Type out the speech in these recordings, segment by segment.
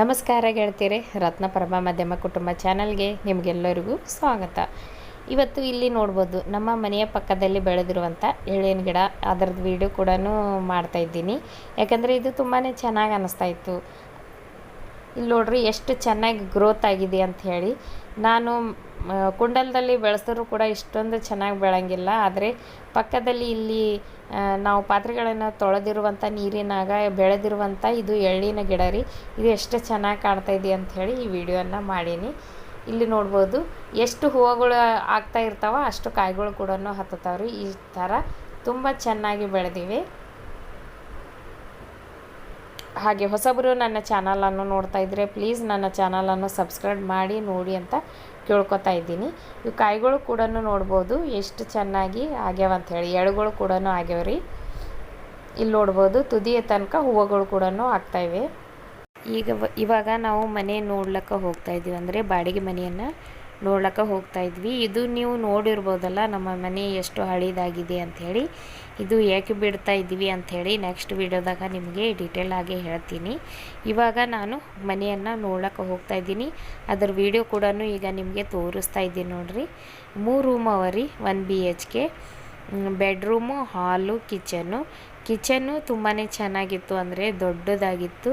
ನಮಸ್ಕಾರ ಹೇಳ್ತೀರಿ ರತ್ನಪರಮ ಮಾಧ್ಯಮ ಕುಟುಂಬ ಚಾನಲ್ಗೆ ನಿಮಗೆಲ್ಲರಿಗೂ ಸ್ವಾಗತ. ಇವತ್ತು ಇಲ್ಲಿ ನೋಡ್ಬೋದು, ನಮ್ಮ ಮನೆಯ ಪಕ್ಕದಲ್ಲಿ ಬೆಳೆದಿರುವಂಥ ಎಳ್ಳಿನ ಗಿಡ. ಅದರದ್ದು ವಿಡಿಯೋ ಕೂಡ ಮಾಡ್ತಾ ಇದ್ದೀನಿ. ಯಾಕಂದರೆ ಇದು ತುಂಬಾ ಚೆನ್ನಾಗಿ ಅನ್ನಿಸ್ತಾ ಇತ್ತು. ಇಲ್ಲಿ ನೋಡ್ರಿ ಎಷ್ಟು ಚೆನ್ನಾಗಿ ಗ್ರೋತ್ ಆಗಿದೆ ಅಂತ ಹೇಳಿ. ನಾನು ಕುಂಡಲದಲ್ಲಿ ಬೆಳೆಸಿದ್ರು ಕೂಡ ಇಷ್ಟೊಂದು ಚೆನ್ನಾಗಿ ಬೆಳಂಗಿಲ್ಲ ಆದರೆ ಪಕ್ಕದಲ್ಲಿ ಇಲ್ಲಿ ನಾವು ಪಾತ್ರೆಗಳನ್ನು ತೊಳೆದಿರುವಂಥ ನೀರಿನಾಗ ಬೆಳೆದಿರುವಂಥ ಇದು ಎಳ್ಳಿನ ಗಿಡ ರೀ. ಇದು ಎಷ್ಟು ಚೆನ್ನಾಗಿ ಕಾಣ್ತಾ ಇದೆ ಅಂತ ಹೇಳಿ ಈ ವಿಡಿಯೋನ ಮಾಡೀನಿ. ಇಲ್ಲಿ ನೋಡ್ಬೋದು ಎಷ್ಟು ಹೂವುಗಳು ಆಗ್ತಾ ಇರ್ತಾವ ಅಷ್ಟು ಕಾಯಿಗಳು ಕೂಡ ಹತ್ತತಾವ್ರಿ ಈ ಥರ ತುಂಬ ಚೆನ್ನಾಗಿ ಬೆಳೆದಿವೆ. ಹಾಗೆ ಹೊಸಬರು ನನ್ನ ಚಾನಲನ್ನು ನೋಡ್ತಾ ಇದ್ದರೆ ಪ್ಲೀಸ್ ನನ್ನ ಚಾನಲನ್ನು ಸಬ್ಸ್ಕ್ರೈಬ್ ಮಾಡಿ, ನೋಡಿ ಅಂತ ಕೇಳ್ಕೊತಾ ಇದ್ದೀನಿ. ಇವು ಕಾಯಿಗಳು ಕೂಡ ನೋಡ್ಬೋದು, ಎಷ್ಟು ಚೆನ್ನಾಗಿ ಆಗ್ಯಾವ ಅಂತ ಹೇಳಿ. ಎಳೆಗಳು ಕೂಡ ಆಗ್ಯಾವ ಇಲ್ಲಿ ನೋಡ್ಬೋದು, ತುದಿಯ ತನಕ ಹೂವುಗಳು ಕೂಡ ಆಗ್ತಾಯಿವೆ ಈಗ ಇವಾಗ ನಾವು ಮನೆ ನೋಡ್ಲಿಕ್ಕೆ ಹೋಗ್ತಾ ಇದ್ದೀವಿ ಅಂದರೆ ಬಾಡಿಗೆ ಮನೆಯನ್ನು ನೋಡ್ಲಿಕ್ಕೆ ಹೋಗ್ತಾ ಇದ್ವಿ. ಇದು ನೀವು ನೋಡಿರ್ಬೋದಲ್ಲ, ನಮ್ಮ ಮನೆ ಎಷ್ಟು ಹಳಿದಾಗಿದೆ ಅಂಥೇಳಿ ಇದು ಏಕೆ ಬಿಡ್ತಾ ಇದ್ವಿ ಅಂಥೇಳಿ ನೆಕ್ಸ್ಟ್ ವಿಡಿಯೋದಾಗ ನಿಮಗೆ ಡೀಟೇಲ್ ಆಗಿ ಹೇಳ್ತೀನಿ. ಇವಾಗ ನಾನು ಮನೆಯನ್ನು ನೋಡ್ಲಿಕ್ಕೆ ಹೋಗ್ತಾ ಇದ್ದೀನಿ. ಅದರ ವಿಡಿಯೋ ಕೂಡ ಈಗ ನಿಮಗೆ ತೋರಿಸ್ತಾ ಇದ್ದೀನಿ ನೋಡಿರಿ. ಮೂರು ರೂಮ್ ಅವರಿ one B H K bedroom, hall, kitchen. Kitchen ತುಂಬಾ ಚೆನ್ನಾಗಿತ್ತು ಅಂದರೆ ದೊಡ್ಡದಾಗಿತ್ತು.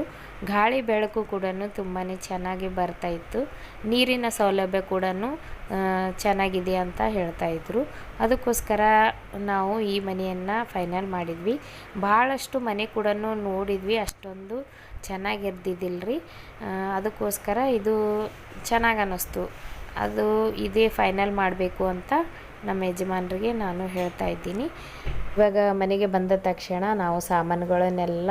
ಗಾಳಿ ಬೆಳಕು ಕೂಡ ತುಂಬಾ ಚೆನ್ನಾಗಿ ಬರ್ತಾಯಿತ್ತು ನೀರಿನ ಸೌಲಭ್ಯ ಕೂಡ ಚೆನ್ನಾಗಿದೆ ಅಂತ ಹೇಳ್ತಾಯಿದ್ರು ಅದಕ್ಕೋಸ್ಕರ ನಾವು ಈ ಮನೆಯನ್ನು ಫೈನಲ್ ಮಾಡಿದ್ವಿ. ಭಾಳಷ್ಟು ಮನೆ ಕೂಡ ನೋಡಿದ್ವಿ, ಅಷ್ಟೊಂದು ಚೆನ್ನಾಗಿರ್ದಿದ್ದಿಲ್ಲ ರೀ ಅದಕ್ಕೋಸ್ಕರ ಇದು ಚೆನ್ನಾಗಿ ಅನ್ನಿಸ್ತು ಅದು ಇದೇ ಫೈನಲ್ ಮಾಡಬೇಕು ಅಂತ ನಮ್ಮ ಯಜಮಾನರಿಗೆ ನಾನು ಹೇಳ್ತಾ ಇದ್ದೀನಿ. ಇವಾಗ ಮನೆಗೆ ಬಂದ ತಕ್ಷಣ ನಾವು ಸಾಮಾನುಗಳನ್ನೆಲ್ಲ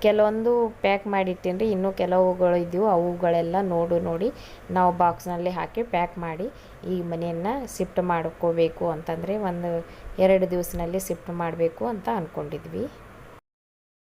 ಕೆಲವೊಂದು ಪ್ಯಾಕ್ ಮಾಡಿಟ್ಟೀನಿ ರೀ ಇನ್ನೂ ಕೆಲವುಗಳು ಇದ್ದವು ಅವುಗಳೆಲ್ಲ ನೋಡು ನೋಡಿ ನಾವು ಬಾಕ್ಸ್ನಲ್ಲಿ ಹಾಕಿ ಪ್ಯಾಕ್ ಮಾಡಿ ಈ ಮನೆಯನ್ನು ಶಿಫ್ಟ್ ಮಾಡ್ಕೋಬೇಕು ಅಂತಂದರೆ ಒಂದು ಎರಡು ದಿವಸದಲ್ಲಿ ಶಿಫ್ಟ್ ಮಾಡಬೇಕು ಅಂತ ಅಂದ್ಕೊಂಡಿದ್ವಿ